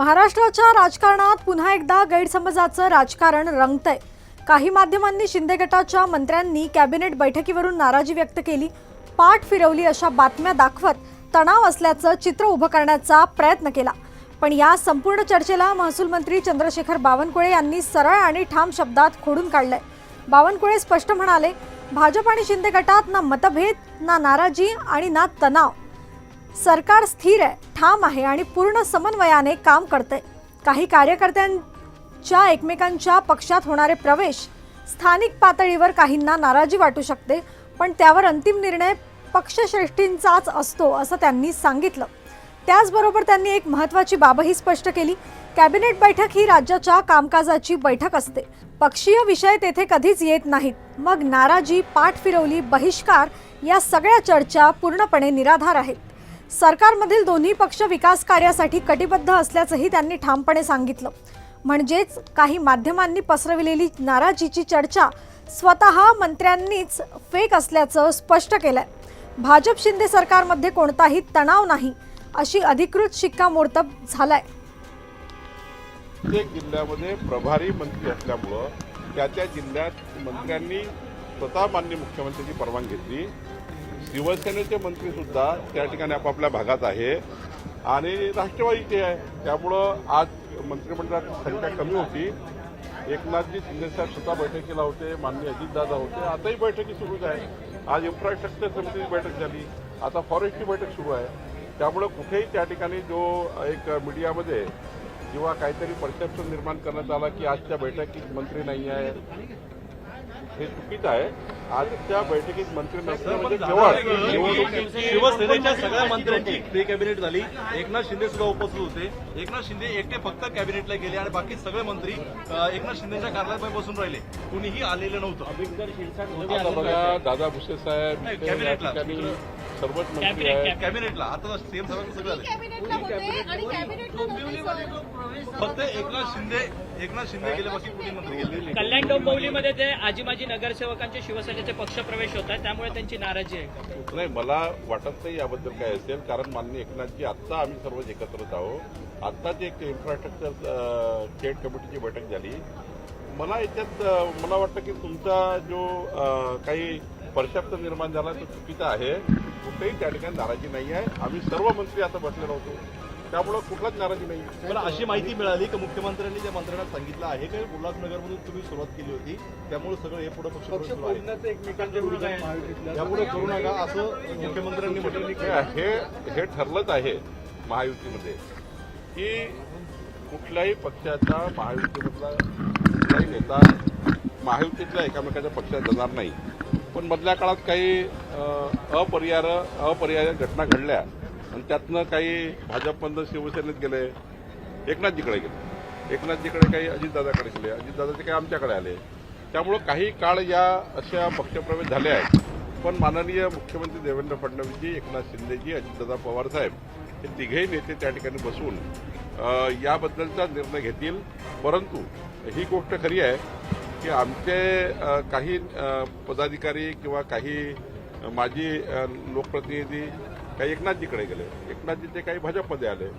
महाराष्ट्राच्या राजकारणात पुन्हा एकदा गैरसमजाचं राजकारण रंगतंय. काही माध्यमांनी शिंदे गटाच्या मंत्र्यांनी कॅबिनेट बैठकीवरून नाराजी व्यक्त केली. पाठ फिरवली अशा बातम्या दाखवत तणाव असल्याचं चित्र उभं करण्याचा प्रयत्न केला. पण या संपूर्ण चर्चेला महसूल मंत्री चंद्रशेखर बावनकुळे यांनी सरळ आणि ठाम शब्दात खोडून काढलंय. बावनकुळे स्पष्ट म्हणाले भाजप आणि शिंदे गटात ना मतभेद ना नाराजी आणि ना तणाव. सरकार स्थिर आहे ठाम आहे आणि पूर्ण समन्वयाने काम करते काही कार्यकर्त्यांच्या एकमेकांच्या पक्षात होणारे प्रवेश स्थानिक पातळीवर काहींना नाराजी वाटू शकते पण त्यावर अंतिम निर्णय पक्षश्रेष्ठींचाच असतो असं त्यांनी सांगितलं. त्याचबरोबर त्यांनी एक महत्त्वाची बाबही स्पष्ट केली. कॅबिनेट बैठक ही राज्याच्या कामकाजाची बैठक असते. पक्षीय विषय तेथे कधीच येत नाहीत. मग नाराजी पाठ फिरवली बहिष्कार या सगळ्या चर्चा पूर्णपणे निराधार आहेत. सरकारमधील दोन्ही पक्ष विकास कार्यासाठी कटिबद्ध असल्याचंही त्यांनी ठामपणे सांगितलं. म्हणजेच काही माध्यमांनी पसरविलेली नाराजीची चर्चा स्वतः मंत्र्यांनीच फेक असल्याचं स्पष्ट केलंय. भाजप शिंदे सरकारमध्ये कोणताही तणाव नाही अशी अधिकृत शिक्कामोर्तब झालाय. प्रत्येक जिल्ह्यामध्ये प्रभारी मंत्री असल्यामुळं त्या त्या जिल्ह्यात मंत्र्यांनी स्वतः मान्य मुख्यमंत्र्यांची परवानगी घेतली. शिवसेनेचे मंत्री सुद्धा त्या ठिकाणी आपापल्या भागात आहे. आणि राष्ट्रवादीचे आहे. त्यामुळं आज मंत्रिमंडळात संख्या कमी होती. एकनाथजी शिंदेसाहेब सुद्धा बैठकीला होते माननीय अजितदादा होते. आताही बैठकी सुरूच आहे. आज इन्फ्रास्ट्रक्चर समितीची बैठक झाली. आता फॉरेस्टची बैठक सुरू आहे. त्यामुळं कुठेही त्या ठिकाणी जो एक मीडियामध्ये किंवा काहीतरी परसेप्शन निर्माण करण्यात आला की आजच्या बैठकीत मंत्री नाही आहे. हे चुकीचं आहे. आजच्या बैठकीत मंत्री नसणं म्हणजे केवळ निवडणुकीची शिवसेनेच्या सगळ्या मंत्र्यांची प्री कॅबिनेट झाली. एकनाथ शिंदे सुद्धा उपस्थित होते. एकनाथ शिंदे एकटे फक्त कॅबिनेटला गेले आणि बाकी सगळे मंत्री एकनाथ शिंदेच्या कार्यालयात बसून राहिले. कुणीही आलेलं नव्हतं. दादा भुसे साहेब कॅबिनेटला. सर्वच मंत्री आहेत. कॅबिनेटला आता साहेब सगळे. फक्त एकनाथ शिंदे एकनाथ शिंदे गेले बाकी कुणी मंत्री गेले? कल्याण डोंबिवलीमध्ये ते आजी माजी नगरसेवकांचे शिवसेनेचे पक्षप्रवेश होत आहेत त्यामुळे त्यांची नाराजी आहे. नाही मला वाटत नाही याबद्दल काय असेल कारण माननीय एकनाथजी आत्ता आम्ही सर्वच एकत्रच आहोत. आत्ताच एक इन्फ्रास्ट्रक्चर स्टेट कमिटीची बैठक झाली मला याच्यात मला वाटतं की तुमचा जो काही परसेप्शन निर्माण झाला तो चुकीचा आहे. कुठेही त्या ठिकाणी नाराजी नाही आहे. आम्ही सर्व मंत्री आता बसलेलो होतो. त्यामुळं कुठलाच नाराजी नाही. पण अशी माहिती मिळाली की मुख्यमंत्र्यांनी त्या मंत्र्यांना सांगितलं आहे की उल्हासनगरमधून तुम्ही सुरुवात केली होती त्यामुळे सगळं हे पुढे पक्ष यापुढे करू नका असं मुख्यमंत्र्यांनी म्हटलं. हे हे ठरलंच आहे महायुतीमध्ये की कुठल्याही पक्षाचा महायुतीमधला कुठलाही नेता महायुतीतल्या एकामेकाच्या पक्षात जाणार नाही. पण मधल्या काळात काही अपरिहार अपरिहार्य अपरिहार्य घटना घडल्या. आणि त्यातनं काही भाजपमधनं शिवसेनेत गेले एकनाथजीकडे गेले. एकनाथजीकडे काही अजितदादाकडे गेले अजितदादाचे काही आमच्याकडे आले. त्यामुळं काही काळ या अशा पक्षप्रवेश झाले आहेत. पण माननीय मुख्यमंत्री देवेंद्र फडणवीसजी एकनाथ शिंदेजी अजितदादा पवार साहेब हे तिघेही नेते त्या ठिकाणी बसून याबद्दलचा निर्णय घेतील. परंतु ही गोष्ट खरी आहे की आमचे काही पदाधिकारी किंवा काही माजी लोकप्रतिनिधी काही एकनाथजीकडे गेले. एकनाथजी ते काही भाजपमध्ये आले.